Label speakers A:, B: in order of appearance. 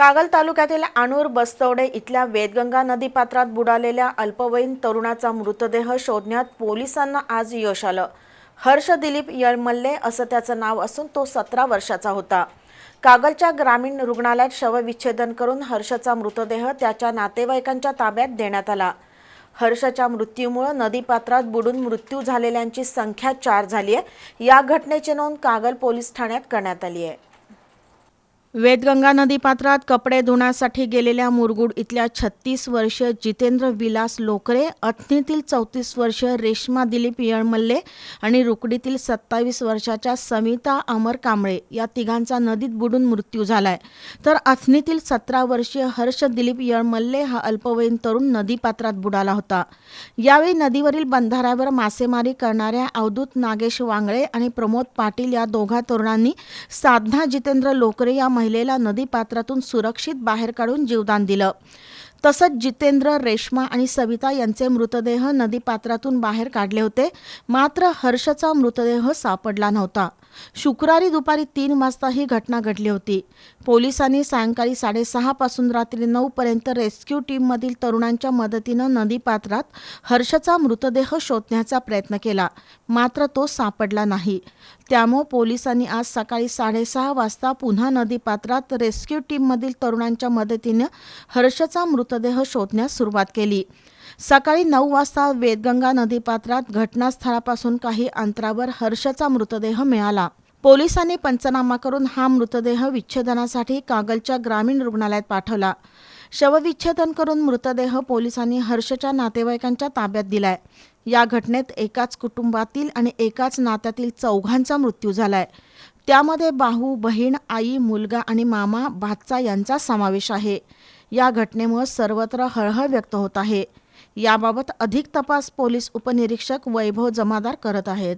A: कागल तालुक्यातील आणूर बस्तवडे इथल्या वेदगंगा नदीपात्रात बुडालेल्या अल्पवयीन तरुणाचा मृतदेह शोधण्यात पोलिसांना आज यश आलं. हर्ष दिलीप यळमल्ले असं त्याचं नाव असून तो सतरा वर्षाचा होता. कागलच्या ग्रामीण रुग्णालयात शवविच्छेदन करून हर्षचा मृतदेह त्याच्या नातेवाईकांच्या ताब्यात देण्यात आला. हर्षच्या मृत्यूमुळे नदीपात्रात बुडून मृत्यू झालेल्यांची संख्या चार झाली आहे या घटनेची नोंद कागल पोलीस ठाण्यात करण्यात आली आहे वेदगंगा नदीपात्रात कपडे धुण्यासाठी गेलेल्या मुरगुड इथल्या छत्तीस वर्षीय जितेंद्र विलास लोकरे अथनीतील चौतीस वर्षीय रेश्मा दिलीप येळमल्ले आणि रुकडीतील सत्तावीस वर्षाच्या समिता अमर कांबळे या तिघांचा नदीत बुडून मृत्यू झालाय. तर अथनीतील सतरा वर्षीय हर्ष दिलीप येळमल्ले हा अल्पवयीन तरुण नदीपात्रात बुडाला होता. यावेळी नदीवरील बंधाऱ्यावर मासेमारी करणाऱ्या अवधूत नागेश वांगळे आणि प्रमोद पाटील या दोघा तरुणांनी साधना जितेंद्र लोकरे या महिलेला नदीपात्रातून सुरक्षित बाहेर काढून जीवदान दिलं. तसंच जितेंद्र रेश्मा आणि सविता यांचे मृतदेह नदीपात्रातून बाहेर काढले होते. मात्र हर्षचा मृतदेह सापडला नव्हता. शुक्रवारी दुपारी तीन वाजता ही घटना घडली होती. पोलिसांनी सायंकाळी साडेसहापासून रात्री नऊपर्यंत रेस्क्यू टीममधील तरुणांच्या मदतीनं नदीपात्रात हर्षचा मृतदेह शोधण्याचा प्रयत्न केला. मात्र तो सापडला नाही. त्यामुळे पोलिसांनी आज सकाळी साडेसहा वाजता पुन्हा नदीपात्रात रेस्क्यू टीममधील तरुणांच्या मदतीनं हर्षचा मृत मृतदेह शोधण्यास सुरुवात केली. सकाळी नऊ वाजता वेदगंगा नदीपात्रात घटनास्थळापासून काही अंतरावर हर्षचा मृतदेह मिळाला. पोलिसांनी पंचनामा करून हा मृतदेह विच्छेदनासाठी कागलच्या ग्रामीण रुग्णालयात पाठवला. शवविच्छेदन करून मृतदेह पोलिसांनी हर्षच्या नातेवाईकांच्या ताब्यात दिलाय. या घटनेत एकाच कुटुंबातील आणि एकाच नात्यातील चौघांचा मृत्यू झालाय. त्यामध्ये भाऊ बहीण आई मुलगा आणि मामा भातचा यांचा समावेश आहे. या घटनेमुळे सर्वत्र हळहळ व्यक्त होत आहे. याबाबत अधिक तपास पोलीस उपनिरीक्षक वैभव जमादार करत आहेत.